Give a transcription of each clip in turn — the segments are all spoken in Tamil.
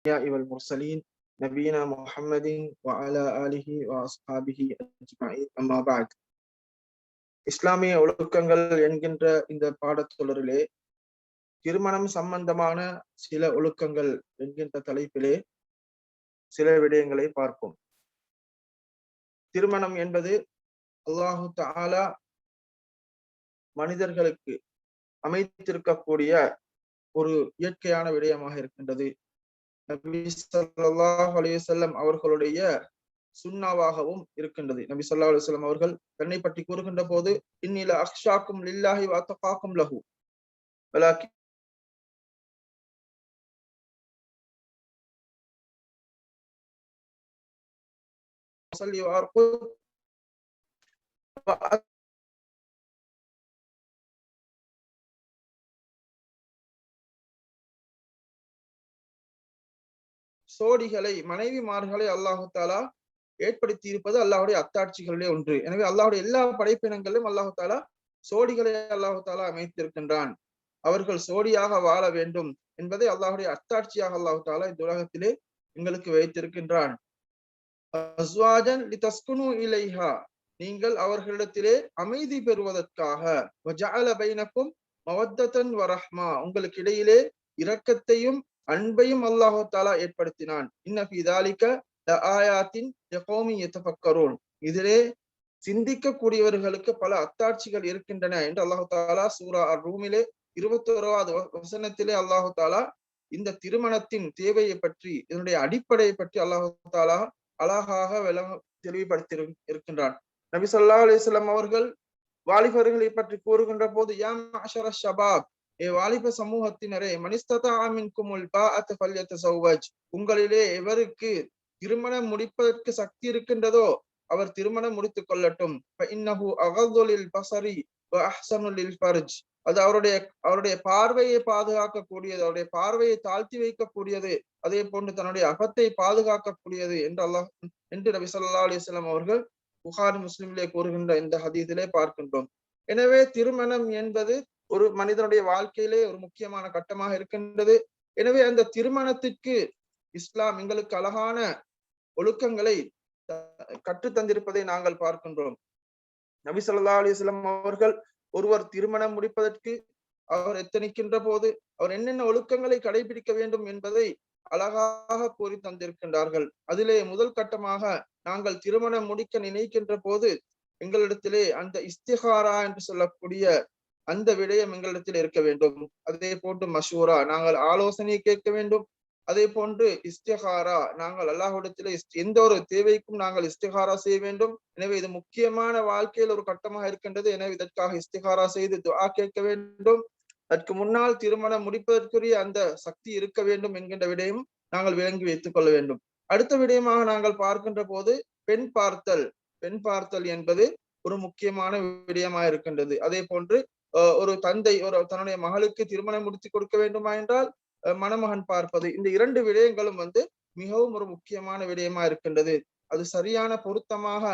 الأنبياء والمرسلين نبينا محمد وعلى آله وأصحابه أجمعين أما بعد இஸ்லாமிய ஒழுக்கங்கள் என்கின்ற இந்த பாடத்தொடரிலே திருமணம் சம்பந்தமான சில ஒழுக்கங்கள் என்கின்ற தலைப்பிலே சில விடயங்களை பார்ப்போம் திருமணம் என்பது அல்லாஹு தாலா மனிதர்களுக்கு அமைத்திருக்கக்கூடிய ஒரு இயற்கையான விடயமாக இருக்கின்றது நபி சல்லாஹ் அலையுசல்லம் அவர்களுடைய சுண்ணாவாகவும் இருக்கின்றது. நபி சொல்லா அலுவலம் அவர்கள் தன்னை பற்றி கூறுகின்ற போது இன்னில அக்ஷாக்கும் லில்லாஹி வாத்தகாக்கும் லஹு. வலாக்கி சொல்லி சோடிகளை மனைவிமார்களை அல்லாஹு தாலா ஏற்படுத்தி இருப்பது அல்லாஹுடைய அத்தாட்சிகளிலே ஒன்று. எனவே அல்லாஹுடைய எல்லா படைப்பினங்களிலும் அல்லாஹு தாலா சோடிகளை அல்லாஹு தாலா அமைத்திருக்கின்றான். அவர்கள் சோடியாக வாழ வேண்டும் என்பதை அல்லாஹுடைய அத்தாட்சியாக அல்லாஹு தாலா இந்த உலகத்திலே எங்களுக்கு வைத்திருக்கின்றான். இலைஹா. நீங்கள் அவர்களிடத்திலே அமைதி பெறுவதற்காக மவத்தன் வரஹ்மா உங்களுக்கு இடையிலே இரக்கத்தையும் அன்பையும் அல்லாஹு தாலா ஏற்படுத்தினான். இன்னபி தாலிக்க ஆயாத்தின் எத்தபக்கரோன் இதிலே சிந்திக்கக்கூடியவர்களுக்கு பல அத்தாட்சிகள் இருக்கின்றன என்று அல்லாஹு தாலா சூரா அர் ரூமிலே இருபத்தி ஓராவது வசனத்திலே அல்லாஹு தாலா இந்த திருமணத்தின் தேவையை பற்றி இதனுடைய அடிப்படையை பற்றி அல்லாஹு தாலா அழகாக விளங்க தெளிவுபடுத்தி இருக்கின்றான். நபி சொல்லா அலிஸ்லாம் அவர்கள் வாலிபர்களை பற்றி கூறுகின்ற போது யாம் அஷர ஷபாப் ஏ வாலிப சமூகத்தினரே மனிஸ்ததா மின் ஃபல்யத் சௌவஜ். உங்களிலே எவருக்கு திருமணம் முடிப்பதற்கு சக்தி இருக்கின்றதோ அவர் திருமணம் முடித்துக் கொள்ளட்டும். இன்னஹு அகதுலில் பசரி அஹ்சனுலில் ஃபர்ஜ். அது அவருடைய அவருடைய பார்வையை பாதுகாக்கக்கூடியது அவருடைய பார்வையை தாழ்த்தி வைக்கக்கூடியது. அதே போன்று தன்னுடைய அகத்தை பாதுகாக்கக்கூடியது என்று அல்லாஹ் என்று நபி சொல்லா அலிஸ்லாம் அவர்கள் புகார் முஸ்லிமிலே கூறுகின்ற இந்த ஹதீதிலே பார்க்கின்றோம். எனவே திருமணம் என்பது ஒரு மனிதனுடைய வாழ்க்கையிலே ஒரு முக்கியமான கட்டமாக இருக்கின்றது. எனவே அந்த திருமணத்திற்கு இஸ்லாம் எங்களுக்கு அழகான ஒழுக்கங்களை கற்றுத்தந்திருப்பதை நாங்கள் பார்க்கின்றோம். நபி சொல்லா அலிஸ்லாம் அவர்கள் ஒருவர் திருமணம் முடிப்பதற்கு அவர் எத்தனிக்கின்ற போது அவர் என்னென்ன ஒழுக்கங்களை கடைபிடிக்க வேண்டும் என்பதை அழகாக கூறி தந்திருக்கின்றார்கள். அதிலே முதல் கட்டமாக நாங்கள் திருமணம் முடிக்க நினைக்கின்ற போது எங்களிடத்திலே அந்த இஸ்திகாரா என்று சொல்லக்கூடிய அந்த விடயம் எங்களிடத்தில் இருக்க வேண்டும். அதே போன்று மஷூரா நாங்கள் ஆலோசனை கேட்க வேண்டும். அதே போன்று இஸ்திஹாரா நாங்கள் அல்லாஹுடத்தில் எந்த ஒரு தேவைக்கும் நாங்கள் இஸ்திஹாரா செய்ய வேண்டும். எனவே இது முக்கியமான வாழ்க்கையில் ஒரு கட்டமாக இருக்கின்றது. எனவே இதற்காக இஸ்திஹாரா செய்து துவா கேட்க வேண்டும். அதற்கு முன்னால் திருமணம் முடிப்பதற்குரிய அந்த சக்தி இருக்க வேண்டும் என்கின்ற விடயம் நாங்கள் விளங்கி வைத்துக் கொள்ள வேண்டும். அடுத்த விடயமாக நாங்கள் பார்க்கின்ற போது பெண் பார்த்தல் பெண் பார்த்தல் என்பது ஒரு முக்கியமான விடயமாக இருக்கின்றது. அதே போன்று ஒரு தந்தை ஒரு தன்னுடைய மகளுக்கு திருமணம் முடித்து கொடுக்க வேண்டுமா என்றால் மணமகன் பார்ப்பது. இந்த இரண்டு விடயங்களும் வந்து மிகவும் ஒரு முக்கியமான விடயமா இருக்கின்றது. அது சரியான பொருத்தமாக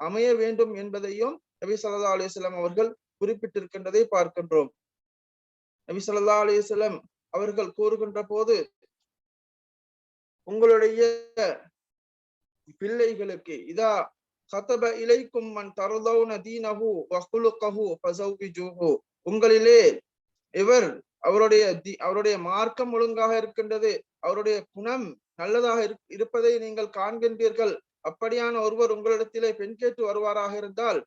அமைய வேண்டும் என்பதையும் நபி சல்லா அலிஸ்லாம் அவர்கள் குறிப்பிட்டிருக்கின்றதை பார்க்கின்றோம். நபி சொல்லா அலிஸ்லாம் அவர்கள் கூறுகின்ற போது உங்களுடைய பிள்ளைகளுக்கு இதா கதப இலைக்கும் மண் தரதௌன தீனஹு வஹுலுக்கஹு ஃபஸௌவிஜுஹு உங்களிலே இவர் அவருடைய அவருடைய மார்க்கம் ஒழுங்காக இருக்கின்றது அவருடைய குணம் நல்லதாக இருப்பதை நீங்கள் காண்கின்றீர்கள் அப்படியான ஒருவர் உங்களிடத்திலே பெண் கேட்டு வருவாராக இருந்தால்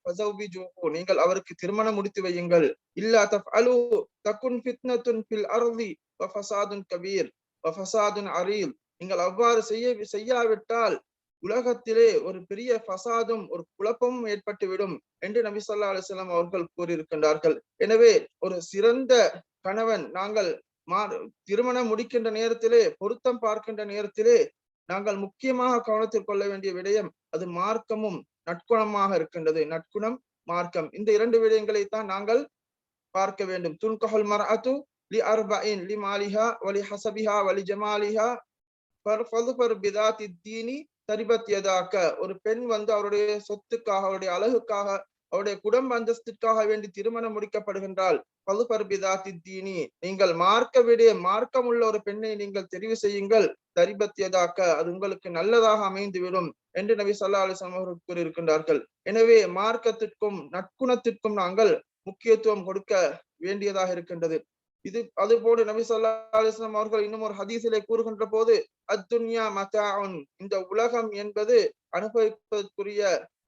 நீங்கள் அவருக்கு திருமணம் முடித்து வையுங்கள். இல்லா தஃப் அலு தக்குன் ஃபித்னத்துன் ஃபில் அர்தி வஃபசாதுன் கபீர் வஃபசாதுன் அரீல் நீங்கள் அவ்வாறு செய்ய செய்யாவிட்டால் உலகத்திலே ஒரு பெரிய ஃபசாதும் ஒரு குழப்பமும் ஏற்பட்டுவிடும் என்று நபி சொல்லா அலிஸ்லாம் அவர்கள் கூறியிருக்கின்றார்கள். எனவே ஒரு சிறந்த கணவன் நாங்கள் மா திருமணம் முடிக்கின்ற நேரத்திலே பொருத்தம் பார்க்கின்ற நேரத்திலே நாங்கள் முக்கியமாக கவனத்தில் கொள்ள வேண்டிய விடயம் அது மார்க்கமும் நட்குணமாக இருக்கின்றது. நட்குணம் மார்க்கம். இந்த இரண்டு விடயங்களை தான் நாங்கள் பார்க்க வேண்டும். துன்கஹல் மர்அத்து லி அர்பஇன் லி மாலிஹா வலி ஹசபிஹா வலி ஜமாலிஹா பர் பிதாத்தி தீனி தரிபத்தியதாக்க ஒரு பெண் வந்து அவருடைய சொத்துக்காக அவருடைய அழகுக்காக அவருடைய குடும்ப அந்தஸ்திற்காக வேண்டி திருமணம் முடிக்கப்படுகின்றால் பதுபர்பிதா தித்தீனி நீங்கள் மார்க்க விட மார்க்கம் உள்ள ஒரு பெண்ணை நீங்கள் தெரிவு செய்யுங்கள். தரிபத்தியதாக்க அது உங்களுக்கு நல்லதாக அமைந்துவிடும் என்று நபி சல்லா அலிஸ்லாம் அவர்கள் கூறியிருக்கின்றார்கள். எனவே மார்க்கத்திற்கும் நற்குணத்திற்கும் நாங்கள் முக்கியத்துவம் கொடுக்க வேண்டியதாக இருக்கின்றது. இது அது போல நபி சொல்லா அலிஸ்லாம் அவர்கள் இன்னும் ஒரு ஹதீசிலே கூறுகின்ற போது அத்துன்யா மதாவுன் இந்த உலகம் என்பது அனுபவிப்பதற்குரிய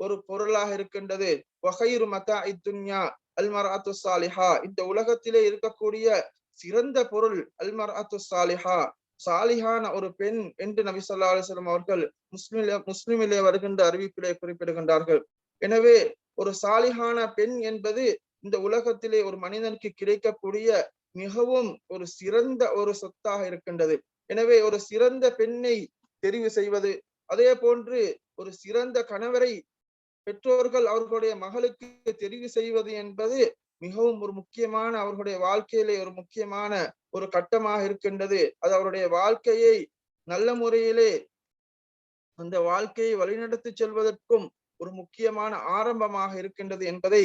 ஒரு பொருளாக இருக்கின்றது. வகைரு மதா இத்துன்யா அல்மர் அத்து சாலிஹா இந்த உலகத்திலே இருக்கக்கூடிய சிறந்த பொருள் அல்மர் அத்து சாலிஹா சாலிஹான ஒரு பெண் என்று நபி சொல்லா அலிஸ்லாம் அவர்கள் முஸ்லிமிலே முஸ்லிமிலே வருகின்ற அறிவிப்பிலே குறிப்பிடுகின்றார்கள். எனவே ஒரு சாலிஹான பெண் என்பது இந்த உலகத்திலே ஒரு மனிதனுக்கு கிடைக்கக்கூடிய மிகவும் ஒரு சிறந்த ஒரு சொத்தாக இருக்கின்றது. எனவே ஒரு சிறந்த பெண்ணை தெரிவு செய்வது அதே போன்று ஒரு சிறந்த கணவரை பெற்றோர்கள் அவர்களுடைய மகளுக்கு தெரிவு செய்வது என்பது மிகவும் ஒரு முக்கியமான அவர்களுடைய வாழ்க்கையிலே ஒரு முக்கியமான ஒரு கட்டமாக இருக்கின்றது. அது அவருடைய வாழ்க்கையை நல்ல முறையிலே அந்த வாழ்க்கையை வழிநடத்தி செல்வதற்கும் ஒரு முக்கியமான ஆரம்பமாக இருக்கின்றது என்பதை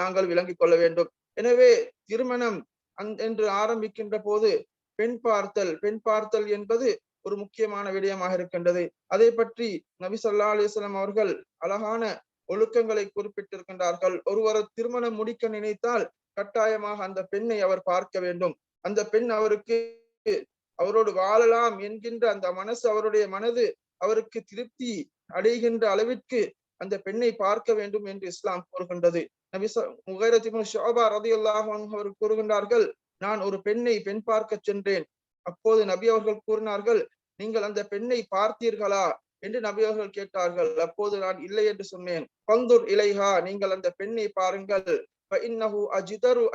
நாங்கள் விளங்கிக் கொள்ள வேண்டும். எனவே திருமணம் என்று ஆரம்பிக்கின்ற போது பெண் பார்த்தல் பெண் பார்த்தல் என்பது ஒரு முக்கியமான விடயமாக இருக்கின்றது. அதை பற்றி நபி சொல்லா அலிஸ்லாம் அவர்கள் அழகான ஒழுக்கங்களை குறிப்பிட்டிருக்கின்றார்கள். ஒருவர் திருமணம் முடிக்க நினைத்தால் கட்டாயமாக அந்த பெண்ணை அவர் பார்க்க வேண்டும். அந்த பெண் அவருக்கு அவரோடு வாழலாம் என்கின்ற அந்த மனசு அவருடைய மனது அவருக்கு திருப்தி அடைகின்ற அளவிற்கு அந்த பெண்ணை பார்க்க வேண்டும் என்று இஸ்லாம் கூறுகின்றது. நபி ஷோபா ரதி அல்லாஹ் அவர் கூறுகின்றார்கள் நான் ஒரு பெண்ணை பெண் பார்க்க சென்றேன். அப்போது நபி அவர்கள் கூறினார்கள் நீங்கள் அந்த பெண்ணை பார்த்தீர்களா? என்று நபி அவர்கள் கேட்டார்கள் அப்போது நான் இல்லை என்று சொன்னேன். பந்தூர் இலைஹா நீங்கள் அந்த பெண்ணை பாருங்கள். அஜிதரு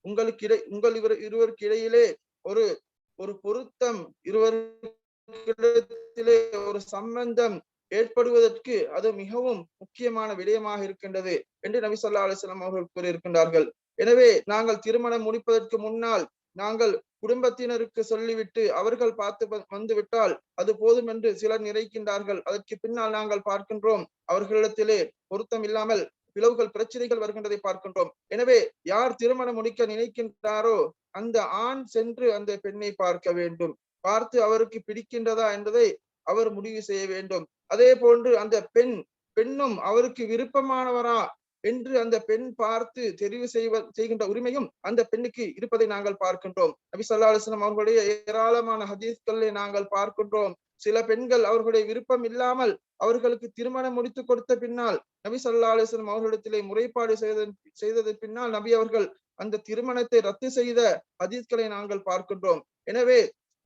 உங்களுக்கு இடை உங்கள் இவர் இருவருக்கு இடையிலே ஒரு ஒரு பொருத்தம் இருவருக்கிடத்திலே ஒரு சம்பந்தம் ஏற்படுவதற்கு அது மிகவும் முக்கியமான விடயமாக இருக்கின்றது என்று நபி சொல்லா அலிஸ்லாம் அவர்கள் கூறியிருக்கின்றார்கள். எனவே நாங்கள் திருமணம் முடிப்பதற்கு முன்னால் நாங்கள் குடும்பத்தினருக்கு சொல்லிவிட்டு அவர்கள் பார்த்து வந்துவிட்டால் அது போதும் என்று சிலர் நிறைக்கின்றார்கள் அதற்கு பின்னால் நாங்கள் பார்க்கின்றோம் அவர்களிடத்திலே பொருத்தம் இல்லாமல் பிளவுகள் பிரச்சனைகள் வருகின்றதை பார்க்கின்றோம். எனவே யார் திருமணம் முடிக்க நினைக்கின்றாரோ அந்த ஆண் சென்று அந்த பெண்ணை பார்க்க வேண்டும். பார்த்து அவருக்கு பிடிக்கின்றதா என்பதை அவர் முடிவு செய்ய வேண்டும். அதே போன்று அந்த பெண் பெண்ணும் அவருக்கு விருப்பமானவரா என்று அந்த பெண் பார்த்து தெரிவு செய்வ செய்கின்ற உரிமையும் அந்த பெண்ணுக்கு இருப்பதை நாங்கள் பார்க்கின்றோம். நபி சொல்லா அலுவலம் அவர்களுடைய ஏராளமான ஹதீஸ்களை நாங்கள் பார்க்கின்றோம். சில பெண்கள் அவர்களுடைய விருப்பம் இல்லாமல் அவர்களுக்கு திருமணம் முடித்து கொடுத்த பின்னால் நபி சொல்லா அலுவலம் அவர்களிடத்திலே முறைப்பாடு செய்த செய்தது பின்னால் நபி அவர்கள் அந்த திருமணத்தை ரத்து செய்த ஹதீஸ்களை நாங்கள் பார்க்கின்றோம். எனவே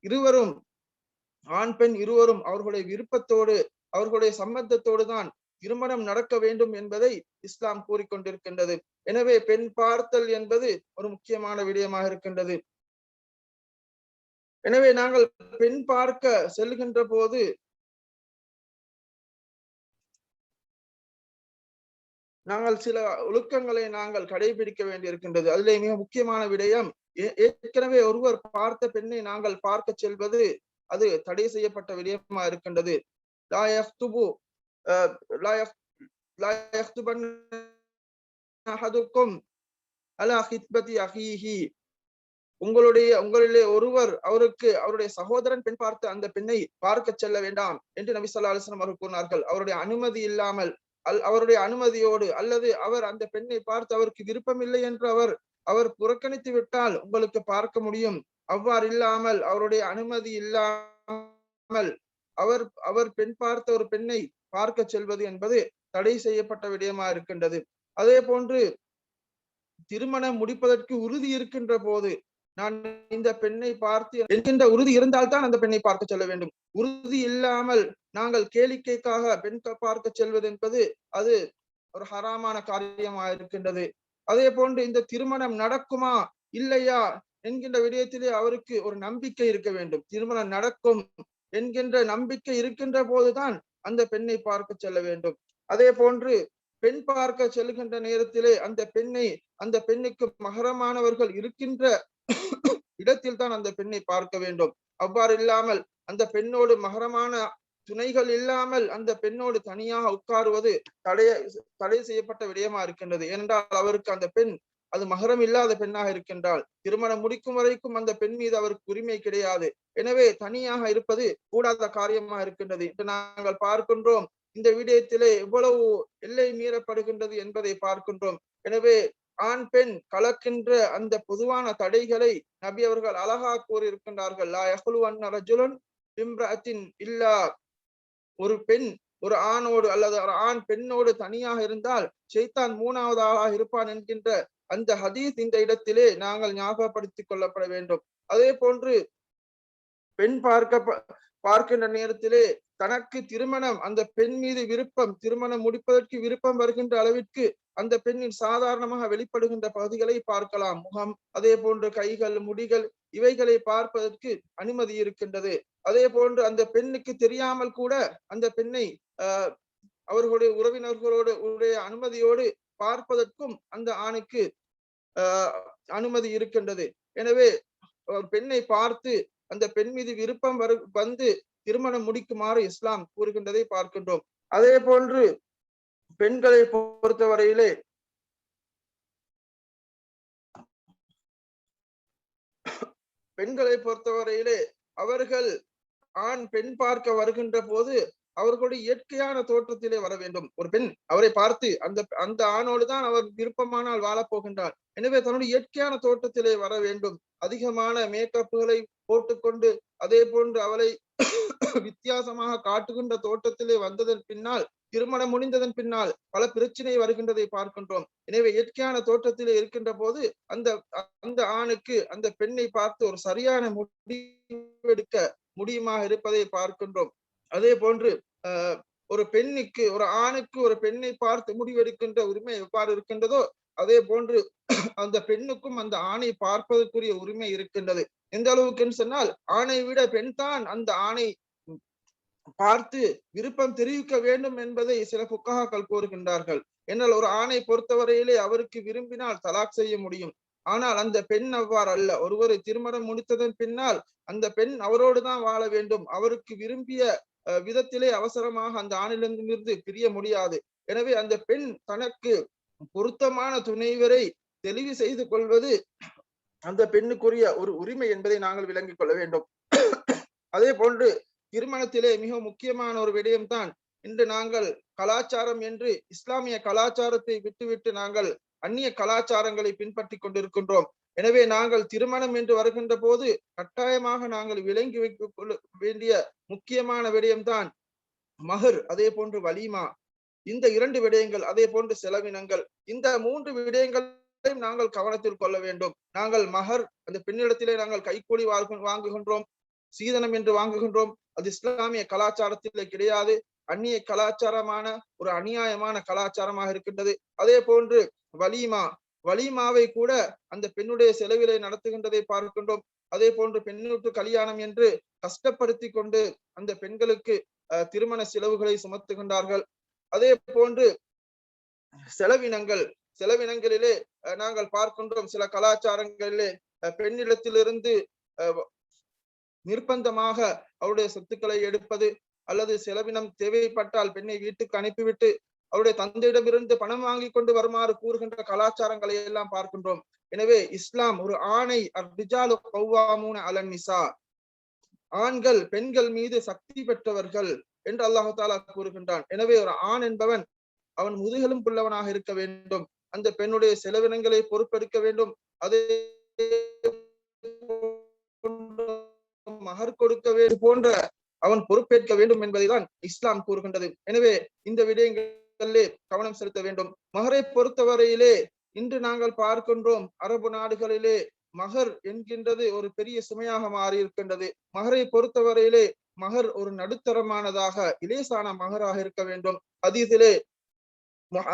இருவரும் ஆண் பெண் இருவரும் அவர்களுடைய விருப்பத்தோடு அவர்களுடைய சம்பந்தத்தோடு தான் திருமணம் நடக்க வேண்டும் என்பதை இஸ்லாம் கூறிக்கொண்டிருக்கின்றது. எனவே பெண் பார்த்தல் என்பது ஒரு முக்கியமான விடயமாக இருக்கின்றது. எனவே நாங்கள் பெண் பார்க்க செல்கின்ற போது நாங்கள் சில ஒழுக்கங்களை நாங்கள் கடைபிடிக்க வேண்டியிருக்கின்றது. அதிலே மிக முக்கியமான விடயம் ஏற்கனவே ஒருவர் பார்த்த பெண்ணை நாங்கள் பார்க்க செல்வது அது தடை செய்யப்பட்ட விடயமா இருக்கின்றது. உங்களுடைய உங்களிலே ஒருவர் அவருக்கு அவருடைய சகோதரன் பெண் பார்த்து அந்த பெண்ணை பார்க்க செல்ல வேண்டாம் என்று நபி சொல்லா அலிஸ்லாம் அவர்கள் கூறினார்கள். அவருடைய அனுமதி இல்லாமல் அல் அவருடைய அனுமதியோடு அல்லது அவர் அந்த பெண்ணை பார்த்து அவருக்கு விருப்பம் இல்லை என்று அவர் அவர் புறக்கணித்து விட்டால் உங்களுக்கு பார்க்க முடியும். அவ்வாறு இல்லாமல் அவருடைய அனுமதி இல்லாமல் அவர் அவர் பெண் பார்த்த ஒரு பெண்ணை பார்க்க செல்வது என்பது தடை செய்யப்பட்ட விடயமா இருக்கின்றது. அதே போன்று திருமணம் முடிப்பதற்கு உறுதி இருக்கின்ற போது நான் இந்த பெண்ணை பார்த்து என்கின்ற உறுதி இருந்தால்தான் அந்த பெண்ணை பார்க்க செல்ல வேண்டும். உறுதி இல்லாமல் நாங்கள் கேளிக்கைக்காக பெண் பார்க்க செல்வது என்பது அது ஒரு ஹராமான காரியமாக இருக்கின்றது. அதே போன்று இந்த திருமணம் நடக்குமா? இல்லையா? என்கின்ற விடயத்திலே அவருக்கு ஒரு நம்பிக்கை இருக்க வேண்டும். திருமணம் நடக்கும் என்கின்ற நம்பிக்கை இருக்கின்ற போதுதான் அந்த பெண்ணை பார்க்க செல்ல வேண்டும். அதே போன்று பெண் பார்க்க செல்கின்ற நேரத்திலே அந்த பெண்ணை அந்த பெண்ணுக்கு மகரமானவர்கள் இருக்கின்ற இடத்தில் தான் அந்த பெண்ணை பார்க்க வேண்டும். அவ்வாறு இல்லாமல் அந்த பெண்ணோடு மகரமான துணைகள் இல்லாமல் அந்த பெண்ணோடு தனியாக உட்காருவது தடைய தடை செய்யப்பட்ட விடயமா இருக்கின்றது. ஏனென்றால் அவருக்கு அந்த பெண் அது மகரம் இல்லாத பெண்ணாக இருக்கின்றால் திருமணம் முடிக்கும் வரைக்கும் அந்த பெண் மீது அவருக்கு உரிமை கிடையாது. எனவே தனியாக இருப்பது கூடாத காரியமாக இருக்கின்றது. இன்று நாங்கள் பார்க்கின்றோம் இந்த விடயத்திலே எவ்வளவு எல்லை மீறப்படுகின்றது என்பதை பார்க்கின்றோம். எனவே ஆண் பெண் கலக்கின்ற அந்த பொதுவான தடைகளை நபி அவர்கள் அழகா கூறியிருக்கின்றார்கள். லா யஹ்லு ரஜுலன் இல்லா ஒரு பெண் ஒரு ஆணோடு அல்லது ஒரு ஆண் பெண்ணோடு தனியாக இருந்தால் ஷைத்தான் மூணாவது ஆளாக இருப்பான் என்கின்ற அந்த ஹதீஸ் இந்த இடத்திலே நாங்கள் ஞாபகப்படுத்திக் கொள்ளப்பட வேண்டும். அதே போன்று பெண் பார்க்க பார்க்கின்ற நேரத்திலே தனக்கு திருமணம் அந்த பெண் மீது விருப்பம் திருமணம் முடிப்பதற்கு விருப்பம் வருகின்ற அளவிற்கு அந்த பெண்ணின் சாதாரணமாக வெளிப்படுகின்ற பகுதிகளை பார்க்கலாம். முகம் அதே போன்று கைகள் முடிகள் இவைகளை பார்ப்பதற்கு அனுமதி இருக்கின்றது. அதே போன்று அந்த பெண்ணுக்கு தெரியாமல் கூட அந்த பெண்ணை அவர்களுடைய உறவினர்களோடு உடைய அனுமதியோடு பார்ப்பதற்கும் அந்த ஆணுக்கு ஆஹ் அனுமதி இருக்கின்றது. எனவே ஒரு பெண்ணை பார்த்து அந்த பெண் மீது விருப்பம் வரு வந்து திருமணம் முடிக்குமாறு இஸ்லாம் கூறுகின்றதை பார்க்கின்றோம். அதே போன்று பெண்களை பொறுத்தவரையிலே பெண்களை பொறுத்தவரையிலே அவர்கள் ஆண் பெண் பார்க்க வருகின்ற போது அவர்களுடைய இயற்கையான தோற்றத்திலே வர வேண்டும். ஒரு பெண் அவரை பார்த்து அந்த அந்த ஆணோடு தான் அவர் விருப்பமானால் வாழப் போகின்றார் எனவே தன்னுடைய இயற்கையான தோற்றத்திலே வர வேண்டும். அதிகமான மேக்கப்புகளை போட்டுக்கொண்டு அதே போன்று அவளை வித்தியாசமாக காட்டுகின்ற தோட்டத்திலே வந்ததன் பின்னால் திருமணம் முடிந்ததன் பின்னால் பல பிரச்சனை வருகின்றதை பார்க்கின்றோம். எனவே இயற்கையான தோற்றத்திலே இருக்கின்ற போது அந்த அந்த ஆணுக்கு அந்த பெண்ணை பார்த்து ஒரு சரியான முடிவெடுக்க முடியுமாக இருப்பதை பார்க்கின்றோம். அதே போன்று ஆஹ் ஒரு பெண்ணுக்கு ஒரு ஆணுக்கு ஒரு பெண்ணை பார்த்து முடிவெடுக்கின்ற உரிமை எவ்வாறு இருக்கின்றதோ அதே போன்று அந்த பெண்ணுக்கும் அந்த ஆணை பார்ப்பதற்குரிய உரிமை இருக்கின்றது. எந்த அளவுக்குன்னு சொன்னால் ஆணை விட பெண் தான் அந்த ஆணை பார்த்து விருப்பம் தெரிவிக்க வேண்டும் என்பதை சில புக்காக்கள் கூறுகின்றார்கள். என்னால் ஒரு ஆணை பொறுத்தவரையிலே அவருக்கு விரும்பினால் தலாக் செய்ய முடியும். ஆனால் அந்த பெண் அவ்வாறு அல்ல. ஒருவரை திருமணம் முடித்ததன் பின்னால் அந்த பெண் அவரோடு தான் வாழ வேண்டும். அவருக்கு விரும்பிய விதத்திலே அவசரமாக அந்த ஆணிலிருந்து பிரிய முடியாது. எனவே அந்த பெண் தனக்கு பொருத்தமான துணைவரை தெளிவு செய்து கொள்வது அந்த பெண்ணுக்குரிய ஒரு உரிமை என்பதை நாங்கள் விளங்கிக் கொள்ள வேண்டும். அதே போன்று திருமணத்திலே மிக முக்கியமான ஒரு விடயம்தான். இன்று நாங்கள் கலாச்சாரம் என்று இஸ்லாமிய கலாச்சாரத்தை விட்டுவிட்டு நாங்கள் அந்நிய கலாச்சாரங்களை பின்பற்றி கொண்டிருக்கின்றோம். எனவே நாங்கள் திருமணம் என்று வருகின்ற போது கட்டாயமாக நாங்கள் விளங்கி வைக்க வேண்டிய முக்கியமான விடயம்தான் மகர் அதே போன்று வலிமா. இந்த இரண்டு விடயங்கள் அதே போன்று செலவினங்கள். இந்த மூன்று விடயங்களையும் நாங்கள் கவனத்தில் கொள்ள வேண்டும். நாங்கள் மகர் அந்த பெண்ணிடத்திலே நாங்கள் கைக்கூலி வாங்குகின்றோம். சீதனம் என்று வாங்குகின்றோம். அது இஸ்லாமிய கலாச்சாரத்திலே கிடையாது. அந்நிய கலாச்சாரமான ஒரு அநியாயமான கலாச்சாரமாக இருக்கின்றது. அதே போன்று வலிமா வலிமாவை கூட அந்த பெண்ணுடைய செலவிலை நடத்துகின்றதை பார்க்கின்றோம். அதே போன்று பெண்ணூற்று கல்யாணம் என்று கஷ்டப்படுத்தி கொண்டு அந்த பெண்களுக்கு திருமண செலவுகளை சுமத்துகின்றார்கள். அதே போன்று செலவினங்கள் செலவினங்களிலே நாங்கள் பார்க்கின்றோம். சில கலாச்சாரங்களிலே பெண்ணிடத்திலிருந்து நிர்பந்தமாக அவருடைய சொத்துக்களை எடுப்பது அல்லது செலவினம் தேவைப்பட்டால் பெண்ணை வீட்டுக்கு அனுப்பிவிட்டு அவருடைய தந்தையிடமிருந்து பணம் வாங்கி கொண்டு வருமாறு கூறுகின்ற கலாச்சாரங்களை எல்லாம் பார்க்கின்றோம். எனவே இஸ்லாம் ஒரு ஆணை அர்ஜாலு கௌவாமூன அலன் நிசா. ஆண்கள் பெண்கள் மீது சக்தி பெற்றவர்கள் என்று அல்லாஹு தாலா கூறுகின்றான். எனவே ஒரு ஆண் என்பவன் அவன் முதுகெலும் புள்ளவனாக இருக்க வேண்டும். அந்த பெண்ணுடைய செலவினங்களை பொறுப்பெடுக்க வேண்டும். அதே மகர் கொடுக்க வேண்டும் போன்ற அவன் பொறுப்பேற்க வேண்டும் என்பதைதான் இஸ்லாம் கூறுகின்றது. எனவே இந்த விடயங்களிலே கவனம் செலுத்த வேண்டும். மகரை பொறுத்தவரையிலே இன்று நாங்கள் பார்க்கின்றோம் அரபு நாடுகளிலே மகர் என்கின்றது ஒரு பெரிய சுமையாக மாறி இருக்கின்றது மகரை பொறுத்தவரையிலே மகர் ஒரு நடுத்தரமானதாக இலேசான மகராக இருக்க வேண்டும். அதீதிலே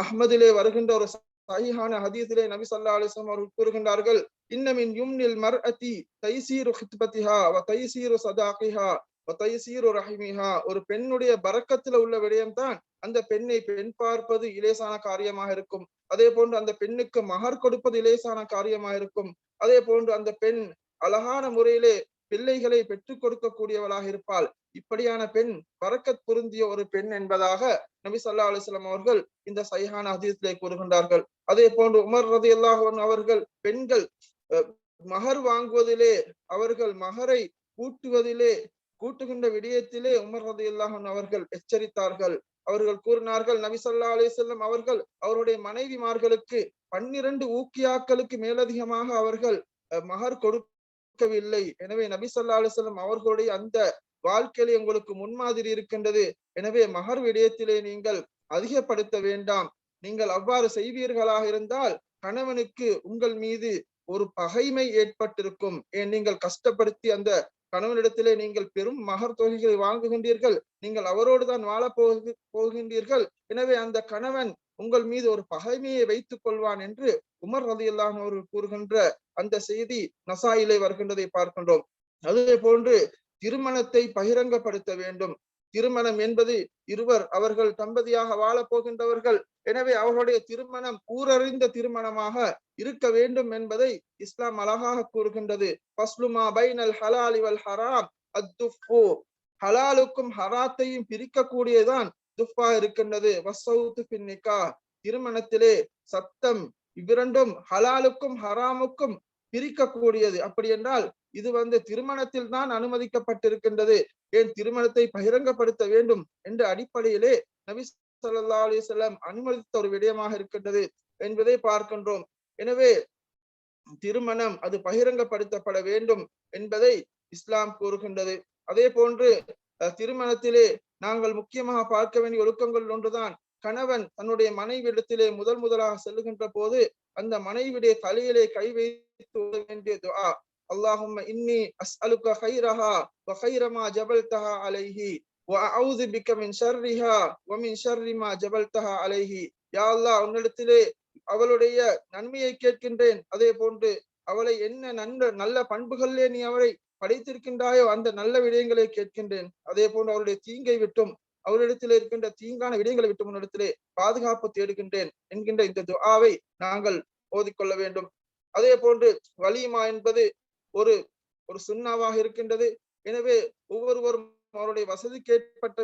அஹ்மதிலே வருகின்ற ஒரு சஹிஹான ஹதீஸிலே நபி சல்லா அலிஸ்லாம் அவர்கள் கூறுகின்றார்கள் இன்னமின் யும்னில் மர் அதி தைசீரு ஹித்பத்திஹா வ தைசீரு சதாகிஹா வ தைசீரு ரஹிமிஹா. ஒரு பெண்ணுடைய பறக்கத்துல உள்ள விடயம்தான் அந்த பெண்ணை பெண் பார்ப்பது இலேசான காரியமாக இருக்கும். அதே போன்று அந்த பெண்ணுக்கு மகர் கொடுப்பது இலேசான காரியமாக இருக்கும். அதே போன்று அந்த பெண் அழகான முறையிலே பிள்ளைகளை பெற்றுக் கொடுக்கக்கூடியவளாக இருப்பாள். இப்படியான பெண் பறக்கத் பொருந்திய ஒரு பெண் என்பதாக நபி சல்லா அலிஸ்லாம் அவர்கள் இந்த சைஹான அதிசத்திலே கூறுகின்றார்கள். அதே போன்று உமர் ரதி அல்லாஹன் அவர்கள் பெண்கள் மகர் வாங்குவதிலே அவர்கள் மகரை கூட்டுவதிலே கூட்டுகின்ற விடயத்திலே உமர் ரதி அல்லாஹன் அவர்கள் எச்சரித்தார்கள். அவர்கள் கூறினார்கள் நபி சொல்லா அலிசல்லம் அவர்கள் அவருடைய மனைவிமார்களுக்கு பன்னிரண்டு ஊக்கியாக்களுக்கு மேலதிகமாக அவர்கள் மகர் கொடுக்கவில்லை. எனவே நபி சொல்லா அலிசல்லம் அவர்களுடைய அந்த வாழ்க்கையில் உங்களுக்கு முன்மாதிரி இருக்கின்றது. எனவே மகர் விடயத்திலே நீங்கள் அதிகப்படுத்த வேண்டாம். நீங்கள் அவ்வாறு செய்வீர்களாக இருந்தால் கணவனுக்கு உங்கள் மீது ஒரு பகைமை ஏற்பட்டிருக்கும். ஏன்? நீங்கள் கஷ்டப்படுத்தி அந்த கணவனிடத்திலே நீங்கள் பெரும் மகர் தொகைகளை வாங்குகின்றீர்கள். நீங்கள் அவரோடு தான் வாழ போகு போகின்றீர்கள். எனவே அந்த கணவன் உங்கள் மீது ஒரு பகைமையை வைத்துக் கொள்வான் என்று உமர் ரதி அவர்கள் கூறுகின்ற அந்த செய்தி நசாயிலே வருகின்றதை பார்க்கின்றோம். அதே போன்று திருமணத்தை பகிரங்கப்படுத்த வேண்டும். திருமணம் என்பது இருவர் அவர்கள் தம்பதியாக வாழப்போகின்றவர்கள் எனவே அவர்களுடைய திருமணம் ஊரறிந்த திருமணமாக இருக்க வேண்டும் என்பதை இஸ்லாம் அழகாக கூறுகின்றது. பஸ்லுமா பைனல் ஹலாலி வல் ஹராம். அத்துஃபு ஹலாலுக்கும் ஹராத்தையும் பிரிக்கக்கூடியதான் துஃபா இருக்கின்றது. வசவுத்து பின்னிக்கா திருமணத்திலே சத்தம் இவ்விரண்டும் ஹலாலுக்கும் ஹராமுக்கும் பிரிக்கக்கூடியது. அப்படி என்றால் இது வந்து திருமணத்தில் தான் அனுமதிக்கப்பட்டிருக்கின்றது. ஏன் திருமணத்தை பகிரங்கப்படுத்த வேண்டும் என்ற அடிப்படையிலே நபி சல்லா அலிசல்லாம் அனுமதித்த ஒரு விடயமாக இருக்கின்றது என்பதை பார்க்கின்றோம். எனவே திருமணம் அது பகிரங்கப்படுத்தப்பட வேண்டும் என்பதை இஸ்லாம் கூறுகின்றது. அதே போன்று திருமணத்திலே நாங்கள் முக்கியமாக பார்க்க வேண்டிய ஒழுக்கங்கள் ஒன்றுதான். கணவன் தன்னுடைய மனைவி இடத்திலே முதல் முதலாக செல்லுகின்ற போது அந்த மனைவியுடைய தலையிலே கை வைத்து வேண்டிய துவா اللهم إني أسألك خيرها وخير ما جبلتها عليه وأعوذ بك من شرها ومن شر ما جبلتها عليه யா அல்லாஹ் உன்னிடத்திலே அவளுடைய நன்மையை கேட்கின்றேன் அதே போன்று அவளை என்ன நன்ற நல்ல பண்புகளிலே நீ அவரை படைத்திருக்கின்றாயோ அந்த நல்ல விடயங்களை கேட்கின்றேன் அதே போன்று அவருடைய தீங்கை விட்டும் அவரிடத்தில் இருக்கின்ற தீங்கான விடயங்களை விட்டு முன்னிடத்திலே பாதுகாப்பு தேடுகின்றேன் என்கின்ற இந்த துஆவை நாங்கள் ஓதிக்கொள்ள வேண்டும் அதே போன்று வலிமா என்பது ஒரு ஒரு சுண்ணாவாக இருக்கின்றது. எனவே ஒவ்வொருவரும் அவருடைய வசதிக்கு ஏற்பட்ட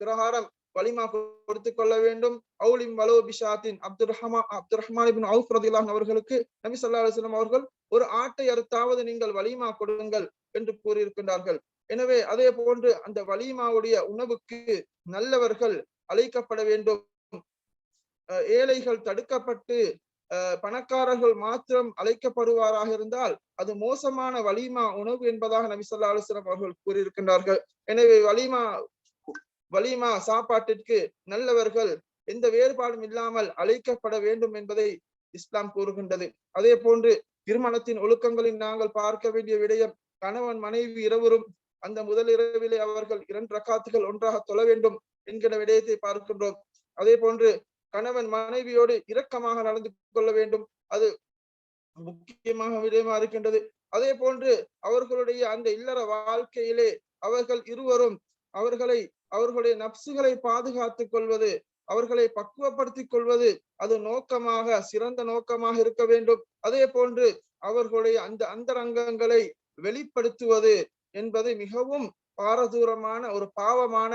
பிரகாரம் வலிமா கொடுத்து கொள்ள வேண்டும். அவுலிம் வலோ பிஷாத்தின் Abdul Rahma Abdul Rahman Awf ரதிலான் அவர்களுக்கு நபி சொல்லா அலுவலம் அவர்கள் ஒரு ஆட்டை அறுத்தாவது நீங்கள் வலிமா கொடுங்கள் என்று கூறியிருக்கின்றார்கள். எனவே அதே போன்று அந்த வலிமாவுடைய உணவுக்கு நல்லவர்கள் அழைக்கப்பட வேண்டும். ஏழைகள் தடுக்கப்பட்டு பணக்காரர்கள் மாத்திரம் அழைக்கப்படுவாராக இருந்தால் அது மோசமான வலிமா உணவு என்பதாக நபி சொல்லா அலுவலம் அவர்கள் கூறியிருக்கின்றார்கள். எனவே வலிமா வலிமா சாப்பாட்டிற்கு நல்லவர்கள் எந்த வேறுபாடும் இல்லாமல் அழைக்கப்பட வேண்டும் என்பதை இஸ்லாம் கூறுகின்றது. அதே போன்று திருமணத்தின் ஒழுக்கங்களில் நாங்கள் பார்க்க வேண்டிய விடயம் கணவன் மனைவி இருவரும் அந்த முதல் இரவிலே அவர்கள் இரண்டு ரக்காத்துகள் ஒன்றாக தொழ வேண்டும் என்கிற விடயத்தை பார்க்கின்றோம். அதே போன்று கணவன் மனைவியோடு இரக்கமாக நடந்து கொள்ள வேண்டும். அது முக்கியமாக விடயமா இருக்கின்றது. அதே போன்று அவர்களுடைய அந்த இல்லற வாழ்க்கையிலே அவர்கள் இருவரும் அவர்களை அவர்களுடைய நப்சுகளை பாதுகாத்துக் கொள்வது அவர்களை பக்குவப்படுத்திக் கொள்வது அது நோக்கமாக சிறந்த நோக்கமாக இருக்க வேண்டும். அதே போன்று அவர்களுடைய அந்த அந்தரங்கங்களை வெளிப்படுத்துவது என்பது மிகவும் பாரதூரமான ஒரு பாவமான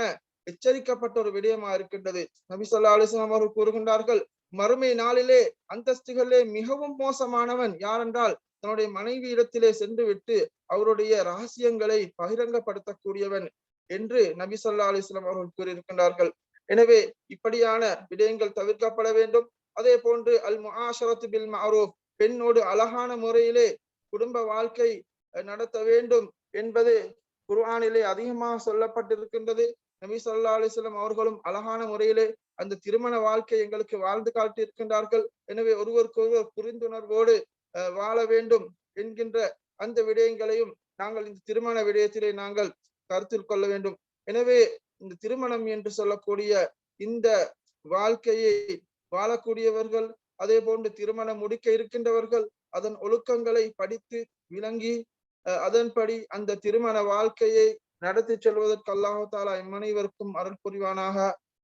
எச்சரிக்கப்பட்ட ஒரு விடயமா இருக்கின்றது. நபிசல்லா அலிஸ்லாம் அவர்கள் கூறுகின்றார்கள் மறுமை நாளிலே அந்தஸ்துகளிலே மிகவும் மோசமானவன் யாரென்றால் தன்னுடைய மனைவி இடத்திலே சென்று விட்டு அவருடைய ரகசியங்களை பகிரங்கப்படுத்தக்கூடியவன் என்று நபி சொல்லா அலிஸ்லாம் அவர்கள் கூறியிருக்கின்றார்கள். எனவே இப்படியான விடயங்கள் தவிர்க்கப்பட வேண்டும். அதே போன்று அல் முஹாஷரத் பில் மாரூப் பெண்ணோடு அழகான முறையிலே குடும்ப வாழ்க்கை நடத்த வேண்டும் என்பது குர்ஆனிலே அதிகமாக சொல்லப்பட்டிருக்கின்றது. நபி சொல்லா அலிஸ்லாம் அவர்களும் அழகான முறையிலே அந்த திருமண வாழ்க்கை எங்களுக்கு வாழ்ந்து காட்டியிருக்கின்றார்கள். எனவே ஒருவருக்கொருவர் புரிந்துணர்வோடு வாழ வேண்டும் என்கின்ற அந்த விடயங்களையும் நாங்கள் இந்த திருமண விடயத்திலே நாங்கள் கருத்தில் கொள்ள வேண்டும். எனவே இந்த திருமணம் என்று சொல்லக்கூடிய இந்த வாழ்க்கையை வாழக்கூடியவர்கள் அதே போன்று திருமணம் முடிக்க இருக்கின்றவர்கள் அதன் ஒழுக்கங்களை படித்து விளங்கி அதன்படி அந்த திருமண வாழ்க்கையை நடத்தி செல்வதற்கு அல்லாஹு தாலா இம்மனைவருக்கும் அருள் புரிவானாக.